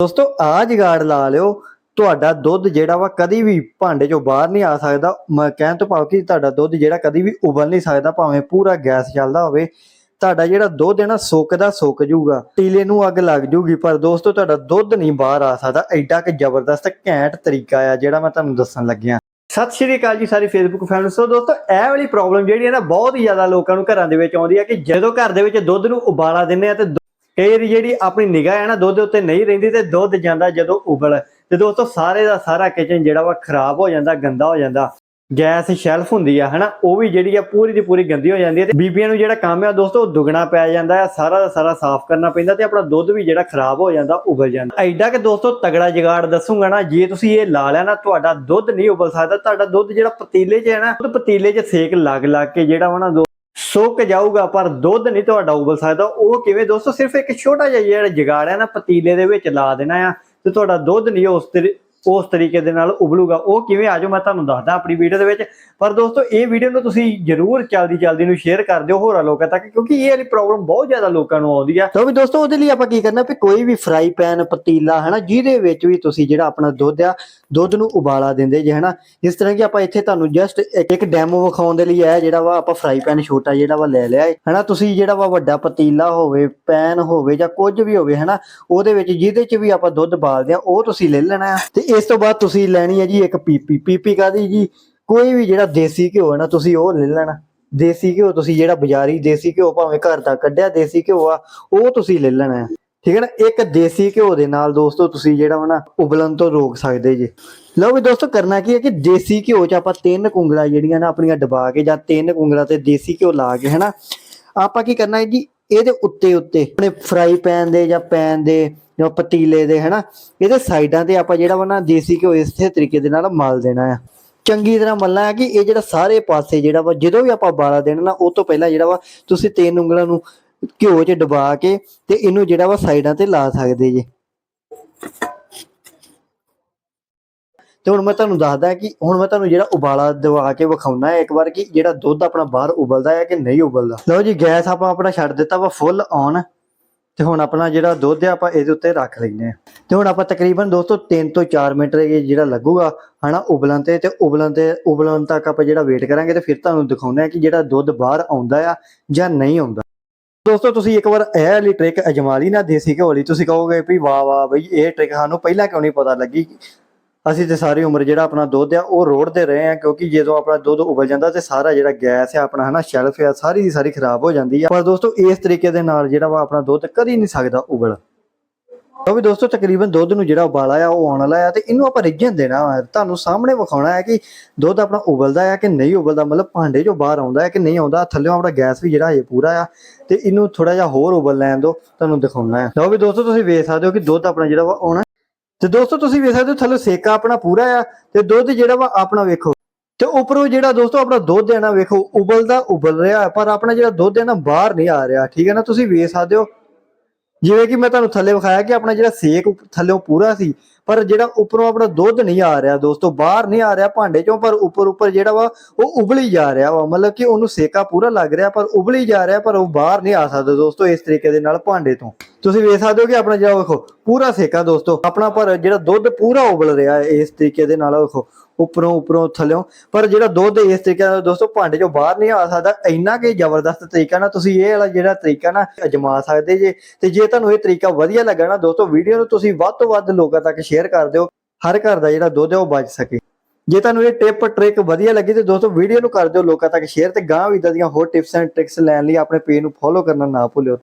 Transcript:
ਦੋਸਤੋ ਆ ਜਗਾੜ ਲਾ ਲਿਓ। ਤੁਹਾਡਾ ਦੁੱਧ ਜਿਹੜਾ ਵਾ ਕਦੀ ਵੀ ਭਾਂਡੇ ਚੋਂ ਬਾਹਰ ਨਹੀਂ ਆ ਸਕਦਾ। ਮੈਂ ਕਹਿਣ ਤੋਂ ਭਾਵ ਕਿ ਤੁਹਾਡਾ ਦੁੱਧ ਜਿਹੜਾ ਕਦੀ ਵੀ ਉਬਲ ਨਹੀਂ ਸਕਦਾ, ਭਾਵੇਂ ਪੂਰਾ ਗੈਸ ਚੱਲਦਾ ਹੋਵੇ। ਤੁਹਾਡਾ ਜਿਹੜਾ ਦੁੱਧ ਹੈ ਨਾ ਸੁੱਕਦਾ ਸੁੱਕ ਜੂਗਾ ਟੀਲੇ ਨੂੰ ਅੱਗ ਲੱਗ ਜਾਊਗੀ, ਪਰ ਦੋਸਤੋ, ਤੁਹਾਡਾ ਦੁੱਧ ਨਹੀਂ ਬਾਹਰ ਆ ਸਕਦਾ। ਐਡਾ ਕਿ ਜ਼ਬਰਦਸਤ ਘੈਂਟ ਤਰੀਕਾ ਆ, ਜਿਹੜਾ ਮੈਂ ਤੁਹਾਨੂੰ ਦੱਸਣ ਲੱਗਿਆ। ਸਤਿ ਸ਼੍ਰੀ ਅਕਾਲ ਜੀ ਸਾਰੀ ਫੇਸਬੁੱਕ ਫੈਮਿਲੀ ਸੋ ਦੋਸਤੋ, ਇਹ ਵਾਲੀ ਪ੍ਰੋਬਲਮ ਜਿਹੜੀ ਹੈ ਨਾ, ਬਹੁਤ ਹੀ ਜ਼ਿਆਦਾ ਲੋਕਾਂ ਨੂੰ ਘਰਾਂ ਦੇ ਵਿੱਚ ਆਉਂਦੀ ਹੈ ਕਿ ਜਦੋਂ ਘਰ ਦੇ ਵਿੱਚ ਦੁੱਧ ਨੂੰ ਉਬਾਲਾ ਦਿੰਦੇ ਆ ਤੇ ਕਈ ਵਾਰੀ ਜਿਹੜੀ ਆਪਣੀ ਨਿਗਾਹ ਹੈ ਨਾ, ਦੁੱਧ ਉੱਤੇ ਨਹੀਂ ਰਹਿੰਦੀ ਤੇ ਦੁੱਧ ਜਾਂਦਾ ਜਦੋਂ ਉਬਲ। ਤੇ ਦੋਸਤੋ, ਸਾਰੇ ਦਾ ਸਾਰਾ ਕਿਚਨ ਜਿਹੜਾ ਵਾ ਖਰਾਬ ਹੋ ਜਾਂਦਾ, ਗੰਦਾ ਹੋ ਜਾਂਦਾ। ਗੈਸ ਸ਼ੈਲਫ ਹੁੰਦੀ ਆ, ਹਨਾ, ਉਹ ਵੀ ਜਿਹੜੀ ਆ ਪੂਰੀ ਦੀ ਪੂਰੀ ਗੰਦੀ ਹੋ ਜਾਂਦੀ ਹੈ ਤੇ ਬੀਬੀਆਂ ਨੂੰ ਜਿਹੜਾ ਕੰਮ ਆ ਦੋਸਤੋ, ਉਹ ਦੁੱਗਣਾ ਪੈ ਜਾਂਦਾ ਆ, ਸਾਰਾ ਦਾ ਸਾਰਾ ਸਾਫ਼ ਕਰਨਾ ਪੈਂਦਾ ਤੇ ਆਪਣਾ ਦੁੱਧ ਵੀ ਜਿਹੜਾ ਖਰਾਬ ਹੋ ਜਾਂਦਾ, ਉਬਲ ਜਾਂਦਾ। ਐਡਾ ਕਿ ਦੋਸਤੋ, ਤਗੜਾ ਜਗਾੜ ਦੱਸੂਗਾ ਨਾ, ਜੇ ਤੁਸੀਂ ਇਹ ਲਾ ਲਿਆ ਨਾ, ਤੁਹਾਡਾ ਦੁੱਧ ਨਹੀਂ ਉਬਲ ਸਕਦਾ, ਤੁਹਾਡਾ ਦੁੱਧ ਜਿਹੜਾ ਪਤੀਲੇ 'ਚ ਹੈ ਨਾ ਉਹ ਪਤੀਲੇ 'ਚ ਸੇਕ ਲੱਗ ਲੱਗ ਕੇ ਜਿਹੜਾ ਵਾ ਨਾ ਦੋ- ਸੁੱਕ ਜਾਊਗਾ, ਪਰ ਦੁੱਧ ਨਹੀਂ ਤੁਹਾਡਾ ਉਬਲ ਸਕਦਾ। ਉਹ ਕਿਵੇਂ ਦੋਸਤੋ, ਸਿਰਫ ਇੱਕ ਛੋਟਾ ਜਿਹਾ ਜਿਹੜਾ ਜਗਾੜ ਹੈ ਨਾ, ਪਤੀਲੇ ਦੇ ਵਿੱਚ ਲਾ ਦੇਣਾ ਆ, ਤੇ ਤੁਹਾਡਾ ਦੁੱਧ ਨਹੀਂ ਉਸ ਤਰੀ- ਉਸ ਤਰੀਕੇ ਦੇ ਨਾਲ ਉਬਲੂਗਾ। ਉਹ ਕਿਵੇਂ ਆਜੋ ਮੈਂ ਤੁਹਾਨੂੰ ਦੱਸਦਾ ਆਪਣੀ ਵੀਡੀਓ ਦੇ ਵਿੱਚ। ਪਰ ਦੋਸਤੋ, ਇਹ ਵੀਡੀਓ ਨੂੰ ਤੁਸੀਂ ਜਰੂਰ ਜਲਦੀ ਜਲਦੀ ਨੂੰ ਸ਼ੇਅਰ ਕਰ ਦਿਓ ਹੋਰਾਂ ਲੋਕਾਂ ਤੱਕ, ਕਿਉਂਕਿ ਇਹ ਵਾਲੀ ਪ੍ਰੋਬਲਮ ਬਹੁਤ ਜ਼ਿਆਦਾ ਲੋਕਾਂ ਨੂੰ ਆਉਂਦੀ ਆ। ਤਾਂ ਵੀ ਦੋਸਤੋ, ਉਹਦੇ ਲਈ ਆਪਾਂ ਕੀ ਕਰਨਾ ਵੀ ਕੋਈ ਵੀ ਫਰਾਈ ਪੈਨ ਪਤੀਲਾ, ਹਨਾ, ਜਿਹਦੇ ਵਿੱਚ ਵੀ ਤੁਸੀਂ ਜਿਹੜਾ ਆਪਣਾ ਦੁੱਧ ਆ, ਦੁੱਧ ਨੂੰ ਉਬਾਲਾ ਦਿੰਦੇ ਜੇ, ਹਨਾ। ਇਸ ਤਰ੍ਹਾਂ ਕਿ ਆਪਾਂ ਇੱਥੇ ਤੁਹਾਨੂੰ ਜਸਟ ਇੱਕ ਡੈਮੋ ਵਿਖਾਉਣ ਦੇ ਲਈ ਇਹ ਜਿਹੜਾ ਵਾ ਆਪਾਂ ਫਰਾਈ ਪੈਨ ਛੋਟਾ ਜਿਹੜਾ ਵਾ ਲੈ ਲਿਆ ਹੈ ਹਨਾ। ਤੁਸੀਂ ਜਿਹੜਾ ਵਾ ਵੱਡਾ ਪਤੀਲਾ ਹੋਵੇ ਪੈਨ ਹੋਵੇ ਜਾਂ ਕੁਝ ਵੀ ਹੋਵੇ, ਹਨਾ, ਉਹਦੇ ਵਿੱਚ ਜਿਹਦੇ 'ਚ ਵੀ ਆਪਾਂ ਦੁੱਧ ਬਾਲਦੇ ਆ, ਉਹ ਤੁਸੀਂ ਲੈ ਲੈਣਾ ਤੇ ਇਸ ਤੋਂ ਬਾਅਦ ਤੁਸੀਂ ਲੈਣੀ ਹੈ ਜੀ ਇੱਕ ਪੀਪੀ ਪੀਪੀ ਕਾਦੀ ਜੀ? ਕੋਈ ਵੀ ਜਿਹੜਾ ਦੇਸੀ ਘਿਓ ਹੈ ਨਾ, ਤੁਸੀਂ ਉਹ ਲੈ ਲੈਣਾ। ਦੇਸੀ ਘਿਓ ਤੁਸੀਂ ਜਿਹੜਾ ਬਾਜ਼ਾਰੀ ਦੇਸੀ ਘਿਓ ਭਾਵੇਂ ਘਰ ਦਾ ਕੱਢਿਆ ਦੇਸੀ ਘਿਓ ਆ, ਉਹ ਤੁਸੀਂ ਲੈ ਲੈਣਾ ਹੈ। ਠੀਕ ਹੈ ਨਾ? ਇੱਕ ਦੇਸੀ ਘਿਓ ਦੇ ਨਾਲ ਦੋਸਤੋ ਤੁਸੀਂ ਜਿਹੜਾ ਵਾ ਨਾ, ਉਬਲਣ ਤੋਂ ਰੋਕ ਸਕਦੇ ਜੇ। ਲਓ ਵੀ ਦੋਸਤੋ, ਕਰਨਾ ਕੀ ਹੈ ਕਿ ਦੇਸੀ ਘਿਓ 'ਚ ਆਪਾਂ ਤਿੰਨ ਕੁੰਗਲਾ ਜਿਹੜੀਆਂ ਨਾ ਆਪਣੀਆਂ ਡਬਾ ਕੇ ਜਾਂ ਤਿੰਨ ਕੁੰਗਲਾ ਤੇ ਦੇਸੀ ਘਿਓ ਲਾ ਕੇ ਹਨਾ ਆਪਾਂ ਕੀ ਕਰਨਾ ਹੈ ਜੀ? ਇਹਦੇ ਉੱਤੇ ਉੱਤੇ ਆਪਣੇ ਫਰਾਈ ਪੈਨ ਦੇ ਜਾਂ ਪੈਨ ਦੇ ਜਾਂ ਪਤੀਲੇ ਦੇ, ਹਨਾ? ਇਹਦੇ ਸਾਈਡਾਂ ਤੇ ਆਪਾਂ ਜਿਹੜਾ ਵਾ ਨਾ ਦੇਸੀ ਘਿਓ ਇਸੇ ਤਰੀਕੇ ਦੇ ਨਾਲ ਮਲ ਦੇਣਾ ਆ। ਚੰਗੀ ਤਰ੍ਹਾਂ ਮਲਣਾ ਹੈ ਕਿ ਇਹ ਜਿਹੜਾ ਸਾਰੇ ਪਾਸੇ ਜਿਹੜਾ ਵਾ, ਜਦੋਂ ਵੀ ਆਪਾਂ ਬਾਲਾ ਦੇਣਾ ਨਾ, ਉਹ ਤੋਂ ਪਹਿਲਾਂ ਜਿਹੜਾ ਵਾ ਤੁਸੀਂ ਤਿੰਨ ਉਂਗਲਾਂ ਨੂੰ ਘਿਓ 'ਚ ਡਬਾ ਕੇ ਤੇ ਇਹਨੂੰ ਜਿਹੜਾ ਵਾ ਸਾਈਡਾਂ ਤੇ ਲਾ ਸਕਦੇ ਜੇ। ਤੇ ਹੁਣ ਮੈਂ ਤੁਹਾਨੂੰ ਦੱਸਦਾ ਕਿ ਹੁਣ ਮੈਂ ਤੁਹਾਨੂੰ ਜਿਹੜਾ ਉਬਾਲਾ ਦਵਾ ਕੇ ਵਿਖਾਉਣਾ ਹੈ ਇੱਕ ਵਾਰ ਕਿ ਜਿਹੜਾ ਦੁੱਧ ਆਪਣਾ ਬਾਹਰ ਉਬਲਦਾ ਹੈ ਕਿ ਨਹੀਂ ਉਬਲਦਾ। ਲਓ ਜੀ, ਗੈਸ ਆਪਾਂ ਆਪਣਾ ਛੱਡ ਦਿੱਤਾ ਵਾ, ਫੁੱਲ ਔਨ ਤੇ ਹੁਣ ਆਪਣਾ ਜਿਹੜਾ ਦੁੱਧ ਹੈ ਆਪਾਂ ਇਹਦੇ ਉੱਤੇ ਰੱਖ ਲੈਨੇ ਆ ਤੇ ਹੁਣ ਆਪਾਂ ਤਕਰੀਬਨ ਦੋਸਤੋ 3 ਤੋਂ 4 ਮਿੰਟ ਇਹ ਜਿਹੜਾ ਲੱਗੂਗਾ, ਹਨਾ, ਉਬਲਣ ਤੇ ਤੇ ਉਬਲਣ ਤੇ, ਉਬਲਣ ਤੱਕ ਆਪਾਂ ਜਿਹੜਾ ਵੇਟ ਕਰਾਂਗੇ ਤੇ ਫਿਰ ਤੁਹਾਨੂੰ ਦਿਖਾਉਂਦੇ ਆ ਕਿ ਜਿਹੜਾ ਦੁੱਧ ਬਾਹਰ ਆਉਂਦਾ ਆ ਜਾਂ ਨਹੀਂ ਆਉਂਦਾ। ਦੋਸਤੋ, ਤੁਸੀਂ ਇੱਕ ਵਾਰ ਇਹ ਵਾਲੀ ਟ੍ਰਿਕ ਅਜਮਾ ਲਈ ਨਾ, ਦੇਸੀ ਘਿਓ ਵਾਲੀ। ਤੁਸੀਂ ਕਹੋਗੇ ਵੀ ਵਾਹ ਵਾਹ, ਬਈ ਇਹ ਟ੍ਰਿਕ ਸਾਨੂੰ ਪਹਿਲਾਂ ਕਿਉਂ ਨਹੀਂ ਪਤਾ ਲੱਗੀ? ਅਸੀਂ ਤੇ ਸਾਰੀ ਉਮਰ ਜਿਹੜਾ ਆਪਣਾ ਦੁੱਧ ਆ, ਉਹ ਰੋੜਦੇ ਰਹੇ ਆ, ਕਿਉਂਕਿ ਜਦੋਂ ਆਪਣਾ ਦੁੱਧ ਉਬਲ ਜਾਂਦਾ ਤੇ ਸਾਰਾ ਜਿਹੜਾ ਗੈਸ ਆ, ਆਪਣਾ ਹਨਾ ਸ਼ੈਲਫ ਆ, ਸਾਰੀ ਦੀ ਸਾਰੀ ਖਰਾਬ ਹੋ ਜਾਂਦੀ ਆ। ਪਰ ਦੋਸਤੋ, ਇਸ ਤਰੀਕੇ ਦੇ ਨਾਲ ਜਿਹੜਾ ਵਾ ਆਪਣਾ ਦੁੱਧ ਕਦੀ ਨਹੀਂ ਸਕਦਾ ਉਬਲ। ਉਹ ਵੀ ਦੋਸਤੋ, ਤਕਰੀਬਨ ਦੁੱਧ ਨੂੰ ਜਿਹੜਾ ਉਬਾਲਾ ਆ, ਉਹ ਆਉਣ ਵਾਲਾ ਆ ਤੇ ਇਹਨੂੰ ਆਪਾਂ ਰਿੱਝਣ ਦੇਣਾ ਵਾ। ਤੁਹਾਨੂੰ ਸਾਹਮਣੇ ਵਿਖਾਉਣਾ ਹੈ ਕਿ ਦੁੱਧ ਆਪਣਾ ਉਬਲਦਾ ਆ ਕਿ ਨਹੀਂ ਉਬਲਦਾ, ਮਤਲਬ ਭਾਂਡੇ ਚੋਂ ਬਾਹਰ ਆਉਂਦਾ ਹੈ ਕਿ ਨਹੀਂ ਆਉਂਦਾ ਥੱਲੇ ਆਪਣਾ ਗੈਸ ਵੀ ਜਿਹੜਾ ਹੈ ਪੂਰਾ ਆ ਤੇ ਇਹਨੂੰ ਥੋੜਾ ਜਿਹਾ ਹੋਰ ਉਬਲ ਲੈਣ ਦਿਓ, ਤੁਹਾਨੂੰ ਦਿਖਾਉਣਾ ਹੈ। ਲਓ ਵੀ ਦੋਸਤੋ, ਤੁਸੀਂ ਵੇਖ ਸਕਦੇ ਹੋ ਕਿ ਦੁੱਧ ਆਪਣਾ ਜਿਹੜਾ ਵਾ ਆਉਣਾ ਤੇ ਦੋਸਤੋ, ਤੁਸੀਂ ਵੇਖ ਸਕਦੇ ਹੋ, ਥੱਲੇ ਸੇਕਾ ਆਪਣਾ ਪੂਰਾ ਆ ਤੇ ਦੁੱਧ ਜਿਹੜਾ ਵਾ ਆਪਣਾ ਵੇਖੋ। ਤੇ ਉੱਪਰੋਂ ਜਿਹੜਾ ਦੋਸਤੋ, ਆਪਣਾ ਦੁੱਧ ਹੈ ਨਾ, ਵੇਖੋ, ਉਬਲਦਾ ਉਬਲ ਰਿਹਾ, ਪਰ ਆਪਣਾ ਜਿਹੜਾ ਦੁੱਧ ਹੈ ਨਾ, ਬਾਹਰ ਨਹੀਂ ਆ ਰਿਹਾ, ਠੀਕ ਹੈ ਨਾ? ਤੁਸੀਂ ਵੇਖ ਸਕਦੇ ਹੋ। ਜਿਵੇਂ ਕਿ ਮੈਂ ਤੁਹਾਨੂੰ ਥੱਲੇ ਵਿਖਾਇਆ ਕਿ ਆਪਣਾ ਜਿਹੜਾ ਸੇਕ ਉੱਪ- ਥੱਲੇੋਂ ਪੂਰਾ ਸੀ ਪਰ ਜਿਹੜਾ ਉੱਪਰੋਂ ਆਪਣਾ ਦੁੱਧ ਨਹੀਂ ਆ ਰਿਹਾ ਦੋਸਤੋ, ਬਾਹਰ ਨਹੀਂ ਆ ਰਿਹਾ ਭਾਂਡੇ ਚੋਂ, ਪਰ ਉੱਪਰ ਉੱਪਰ ਜਿਹੜਾ ਵਾ, ਉਹ ਉਬਲੀ ਜਾ ਰਿਹਾ ਵਾ। ਮਤਲਬ ਕਿ ਉਹਨੂੰ ਸੇਕਾ ਪੂਰਾ ਲੱਗ ਰਿਹਾ, ਪਰ ਉਬਲੀ ਜਾ ਰਿਹਾ, ਪਰ ਉਹ ਬਾਹਰ ਨਹੀਂ ਆ ਸਕਦਾ ਦੋਸਤੋ ਇਸ ਤਰੀਕੇ ਦੇ ਨਾਲ ਭਾਂਡੇ ਤੋਂ। ਤੁਸੀਂ ਵੇਖ ਸਕਦੇ ਹੋ ਕਿ ਆਪਣਾ ਜਿਹੜਾ ਵੇਖੋ, ਪੂਰਾ ਸੇਕਾ ਦੋਸਤੋ। ਆਪਣਾ ਪਰ ਜਿਹੜਾ ਦੁੱਧ ਪੂਰਾ ਉਬਲ ਰਿਹਾ ਹੈ, ਇਸ ਤਰੀਕੇ ਦੇ ਨਾਲ ਵੇਖੋ, ਉੱਪਰੋਂ ਉੱਪਰੋਂ, ਥੱਲਿਓਂ। ਪਰ ਜਿਹੜਾ ਦੁੱਧ ਇਸ ਤਰੀਕੇ ਨਾਲ ਦੋਸਤੋ ਭਾਂਡੇ ਚੋਂ ਬਾਹਰ ਨਹੀਂ ਆ ਸਕਦਾ, ਇੰਨਾ ਕਿ ਜ਼ਬਰਦਸਤ ਤਰੀਕਾ ਨਾ ਤੁਸੀਂ ਇਹ ਵਾਲਾ ਜਿਹੜਾ ਤਰੀਕਾ ਨਾ ਅਜਮਾ ਸਕਦੇ ਜੇ। ਤੇ ਜੇ ਤੁਹਾਨੂੰ ਇਹ ਤਰੀਕਾ ਵਧੀਆ ਲੱਗਾ ਨਾ ਦੋਸਤੋ, ਵੀਡੀਓ ਨੂੰ ਤੁਸੀਂ ਵੱਧ ਤੋਂ ਵੱਧ ਲੋਕਾਂ ਤੱਕ ਸ਼ੇਅਰ ਕਰ ਦਿਓ। ਹਰ ਘਰ ਦਾ ਜਿਹੜਾ ਦੁੱਧ ਹੈ ਉਹ ਬਚ ਸਕੇ। ਜੇ ਤੁਹਾਨੂੰ ਇਹ ਟਿਪ ਟ੍ਰਿਕ ਵਧੀਆ ਲੱਗੀ ਤੇ ਦੋਸਤੋ ਵੀਡੀਓ ਨੂੰ ਕਰ ਦਿਓ। ਲੋਕਾਂ ਤੱਕ ਸ਼ੇਅਰ ਤੇ ਗਾਂ ਵੀ ਇਦਾਂ ਦੀਆਂ ਹੋਰ ਟਿਪਸ ਐਂਡ ਟ੍ਰਿਕਸ ਲੈਣ ਲਈ ਆਪਣੇ ਪੇਜ ਨੂੰ ਫੋਲੋ ਕਰਨਾ ਨਾ ਭੁੱਲਿਓ।